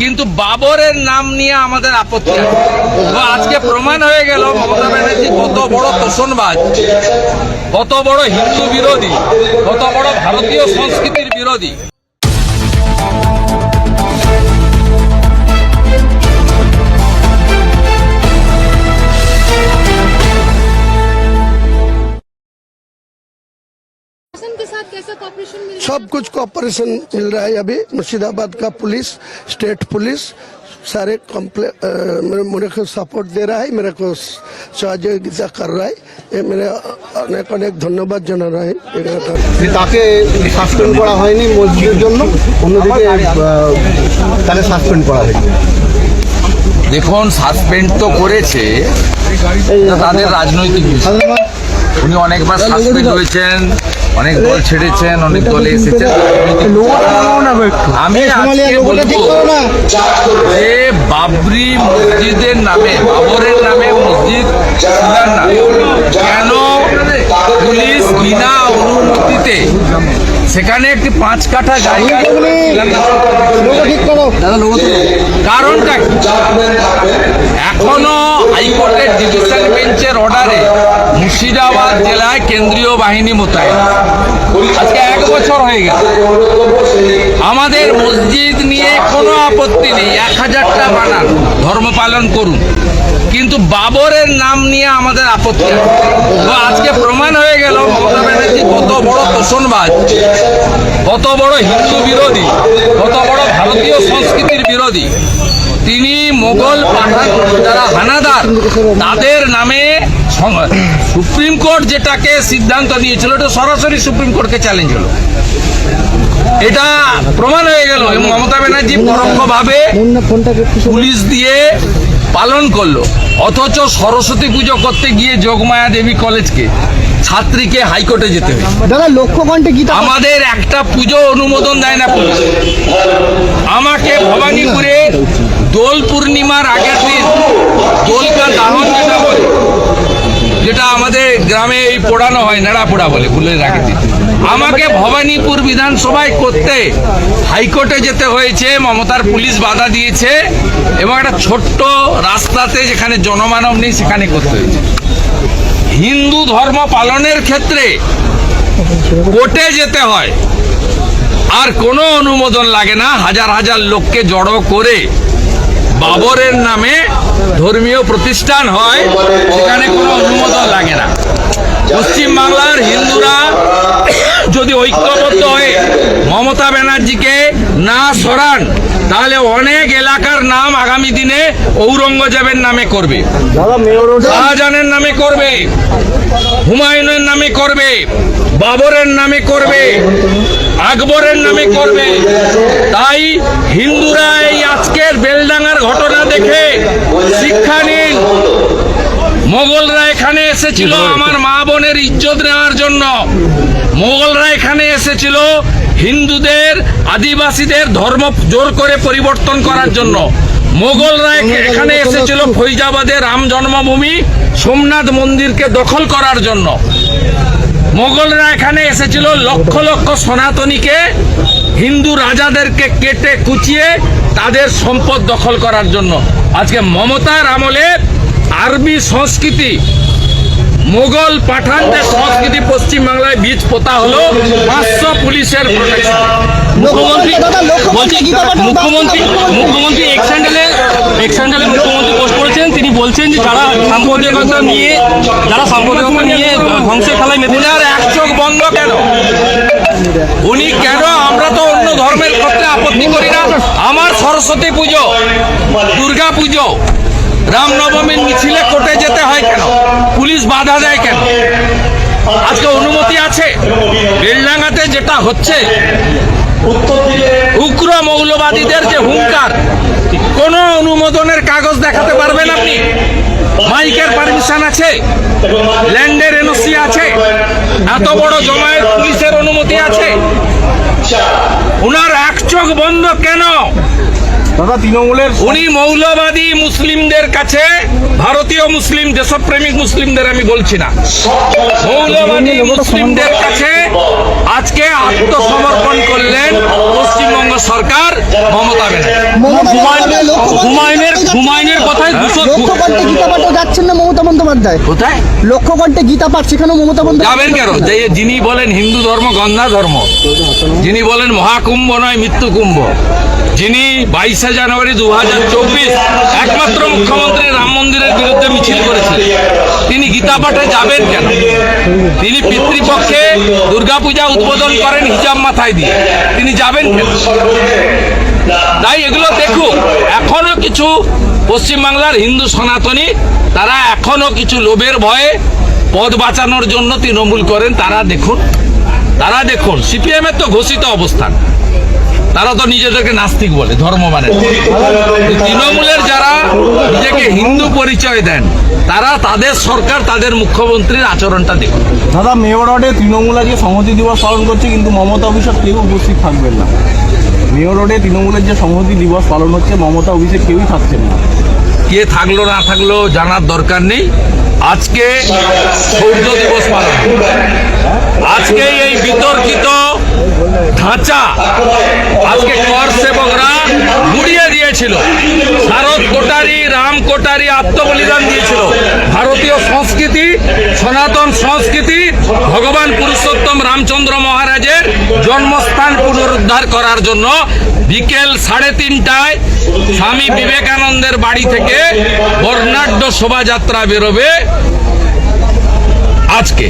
কিন্তু বাবরের নাম নিয়ে আমাদের আপত্তি আজকে প্রমাণ হয়ে গেল মমতা ব্যানার্জি কত বড় তোষণবাজ, কত বড় হিন্দু বিরোধী, কত বড় ভারতীয় সংস্কৃতির বিরোধী। सब कुछ कॉपरेशन मिल रहा है अभी। मुर्शिदाबाद का पुलिस स्टेट पुलिस सारे कम्प्ले मेरे को सपोर्ट दे रहा है मेरे को সহযোগিতা কর রাই মেরে অনেক অনেক ধন্যবাদ জানানো হয় তাকে সাসপেন্ড করা হয়নি মসজিদের জন্য। অন্যদিকে তাকে সাসপেন্ড করা হয়েছে দেখুন সাসপেন্ড তো করেছে তাদের রাজনৈতিক উনি অনেকবার সাসপেন্ড হয়েছেন। অনেক দল ছেড়েছেন অনেক দলে এসেছেন। আমি আজকে বলব যে বাবরি মসজিদের নামে বাবরের নামে মসজিদ কেন পুলিশ বিনা অনুমতিতে সেখানে একটি পাঁচ কাঠা জায়গা কারণটা কি? এখনও হাইকোর্টের ডিভিশন বেঞ্চের অর্ডারে মুর্শিদাবাদ জেলায় কেন্দ্রীয় বাহিনী মোতায়েন। আজকে এক বছর হয়ে গেল। আমাদের মসজিদ নিয়ে কোনো আপত্তি নেই। এক হাজারটা বানান ধর্ম পালন করুন। কিন্তু বাবরের নাম নিয়ে আমাদের আপত্তি। তো আজকে প্রমাণ হয়ে গেল মমতা ব্যানার্জি কত বড় তোষণবাজ কত বড় হিন্দু বিরোধী কত বড় ভারতীয় সংস্কৃতির বিরোধী। তিনি মোগল পাঠান যারা হানাদার তাদের নামে সুপ্রিম কোর্ট যেটাকে সিদ্ধান্ত দিয়েছিল এটা সরাসরি সুপ্রিম কোর্টকে চ্যালেঞ্জ হলো। এটা প্রমাণ হয়ে গেল এবং মমতা ব্যানার্জি পরোক্ষভাবে পুলিশ দিয়ে পালন করল। অথচ সরস্বতী পুজো করতে গিয়ে যোগমায়া দেবী কলেজকে ছাত্রীকে হাইকোর্টে যেতে হবে দাদা লক্ষ্য কণ্ঠে গীতা আমাদের একটা পুজো অনুমোদন দেয় না পুলিশ। আমাকে ভবানীপুরে দোল পূর্ণিমার আগের দিন দোলকা দাহন যেটা যেটা আমাদের গ্রামে এই পোড়ানো হয়, নেড়া পোড়া বলে আগের দিন আমাকে ভবানীপুর বিধানসভায় করতে হাইকোর্টে যেতে হয়েছে, মমতার পুলিশ বাধা দিয়েছে, এবং একটা ছোট্ট রাস্তাতে যেখানে জনমানব নেই, সেখানে করতে হয়েছে। হিন্দু ধর্ম পালনের ক্ষেত্রে কোর্টে যেতে হয়, আর কোনো অনুমোদন লাগে না। হাজার হাজার লোককে জড়ো করে বাবরের নামে ধর্মীয় প্রতিষ্ঠান হয়, সেখানে কোনো অনুমোদন লাগে না। পশ্চিম বাংলার হিন্দুরা যদি ঐক্যবদ্ধ হয়ে মমতা ব্যানার্জিকে না সরান, তাহলে অনেক এলাকার নাম আগামী দিনে ঔরঙ্গজেবের নামে করবে। শাহজাহানের নামে করবে, হুমায়ুনের নামে করবে, বাবরের নামে করবে, আকবরের নামে করবে। তাই হিন্দুরা এই আজকের দেখে শিক্ষা নিন। মোগলরা এখানে এসেছিল আমার মা বোনের ইজ্জত নেওয়ার জন্য। মোগলরা এখানে এসেছিল হিন্দুদের আদিবাসীদের ধর্ম জোর করে পরিবর্তন করার জন্য। মোগলরা এখানে এসেছিল ফৈজাবাদের রাম জন্মভূমি সোমনাথ মন্দিরকে দখল করার জন্য। মোগলরা এখানে এসেছিল লক্ষ লক্ষ সনাতনীকে হিন্দু রাজাদেরকে কেটে কুচিয়ে তাদের সম্পদ দখল করার জন্য। আজকে মমতার আমলে আরবি সংস্কৃতি মোগল পাঠানদের সংস্কৃতি পশ্চিমবাংলায় বীজ পোতা হলো পাঁচশো পুলিশের মুখ্যমন্ত্রী মুখ্যমন্ত্রী মুখ্যমন্ত্রী মুখ্যমন্ত্রী পোস্ট করেছেন তিনি বলছেন যে যারা সাম্প্রদায়িকতা নিয়ে যারা সাম্প্রদায়িকতা নিয়ে ধ্বংসের খেলায় মেতে চোখ বন্ধ কেন? উনি কেন আমরা তো অন্য ধর্মের ক্ষেত্রে আপত্তি করি না? আমার সরস্বতী পুজো, দুর্গা পুজো, রামনবমীর মিছিলে কোর্টে যেতে হয় কেন? পুলিশ বাধা দেয় কেন? আজকে অনুমতি আছে? বেলডাঙ্গাতে যেটা হচ্ছে, উগ্র মৌলবাদীদের যে হুঙ্কার, কোনো অনুমোদনের কাগজ দেখাতে পারবেন আপনি? মাইকের পারমিশন আছে, ল্যান্ডের এনওসি আছে, এত বড় জমায়েত পুলিশের অনুমতি আছে। ওনার এক চোখ বন্ধ কেন? দাদা তৃণমূলের উনি মৌলবাদী মুসলিমদের কাছে ভারতীয় মুসলিম দেশপ্রেমিক মুসলিমদের আমি বলছি না। মৌলবাদী মুসলিমদের কাছে আজকে আত্মসমর্পণ করলেন পশ্চিমবঙ্গ সরকার মমতা হুমায়ুনের হুমায়ুনের কথায় দুশো গীতা পাঠও যাচ্ছেন না মমতা বন্দ্যোপাধ্যায়। কোথায়? লক্ষ্য গীতা পাঠ সেখানেও মমতা যাবেন বন্দ্যোপাধ্যায় কেন যিনি বলেন হিন্দু ধর্ম গন্ধা ধর্ম। যিনি বলেন মহাকুম্ভ নয় মৃত্যু কুম্ভ যিনি বাইশে জানুয়ারি দু হাজার চব্বিশ একমাত্র মুখ্যমন্ত্রী রাম মন্দিরের বিরুদ্ধে মিছিল করেছিলেন। তিনি গীতা পাঠে যাবেন কেন? তিনি পিতৃপক্ষে দুর্গাপূজা উদ্বোধন করেন হিজাব মাথায় দিয়ে। তিনি যাবেন কেন? তাই এগুলো দেখুন, এখনও কিছু পশ্চিমবাংলার হিন্দু সনাতনী, তারা এখনও কিছু লোভের ভয়ে পদ বাঁচানোর জন্য তৃণমূল করেন। তারা দেখুন তারা দেখুন, সিপিএমের তো ঘোষিত অবস্থান। তারা তো নিজেদেরকে নাস্তিক বলে ধর্ম মানে তৃণমূলের যারা নিজেকে হিন্দু পরিচয় দেন তারা তাদের সরকার তাদের মুখ্যমন্ত্রীর আচরণটা দেখুন। দাদা মেয়রডে তৃণমূল আজকে সংহতি দিবস পালন করছে কিন্তু মমতা অভিষেক কেউ উপস্থিত থাকবেন না। মেয়র রোডে তৃণমূলের যে সংহতি দিবস পালন হচ্ছে মমতা অভিষেক কেউই থাকছেন না। কে থাকল না থাকল জানার দরকার নেই। আজকে সৌর্য দিবস পালন। আজকে এই বিতর্কিত ধাঁচা। আজকে কর সেবকরা গুড়িয়ে দিয়েছিল। শারদ কোটারি, রাম কোটারি আত্মবলিদান দিয়েছিল। ভারতীয় সংস্কৃতি, সনাতন সংস্কৃতি, ভগবান পুরুষোত্তম রামচন্দ্র মহারাজের জন্মস্থান পুনরুদ্ধার করার জন্য বিকেল সাড়ে তিনটায় স্বামী বিবেকানন্দের বাড়ি থেকে বর্ণাঢ্য শোভাযাত্রা বেরোবে। আজকে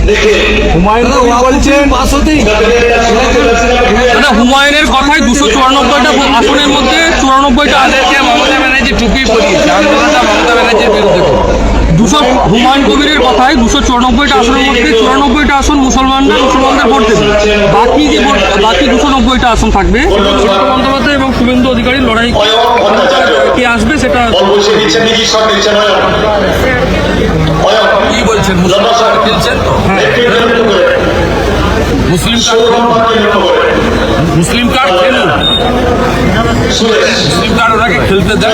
মানে হুমায়ুনের কথায় দুশো চুরানব্বইটা আসনের মধ্যে চুরানব্বইটা তাদেরকে মমতা ব্যানার্জি টুপি পরিয়েছে আন্দোলনটা মমতা ব্যানার্জির বিরুদ্ধে দুশো হুমায়ুন কবিরের কথায় দুশো চুরানব্বইটা আসনের মধ্যে চুরানব্বইটা আসন মুসলমানরা মুসলমানদের ভোট দেবে বাকি যে বাকি দুশো নব্বইটা আসন থাকবে বন্দ্যোপাধ্যায় এবং শুভেন্দু অধিকারীর লড়াই কে আসবে সেটা কি বলছেন মুসলিম কার্ড খেলছেন মুসলিম কার্ড খেলুন। মুসলিম কার্ড খেলুন। মুসলিম কার্ড ওনাকে খেলতে দেন।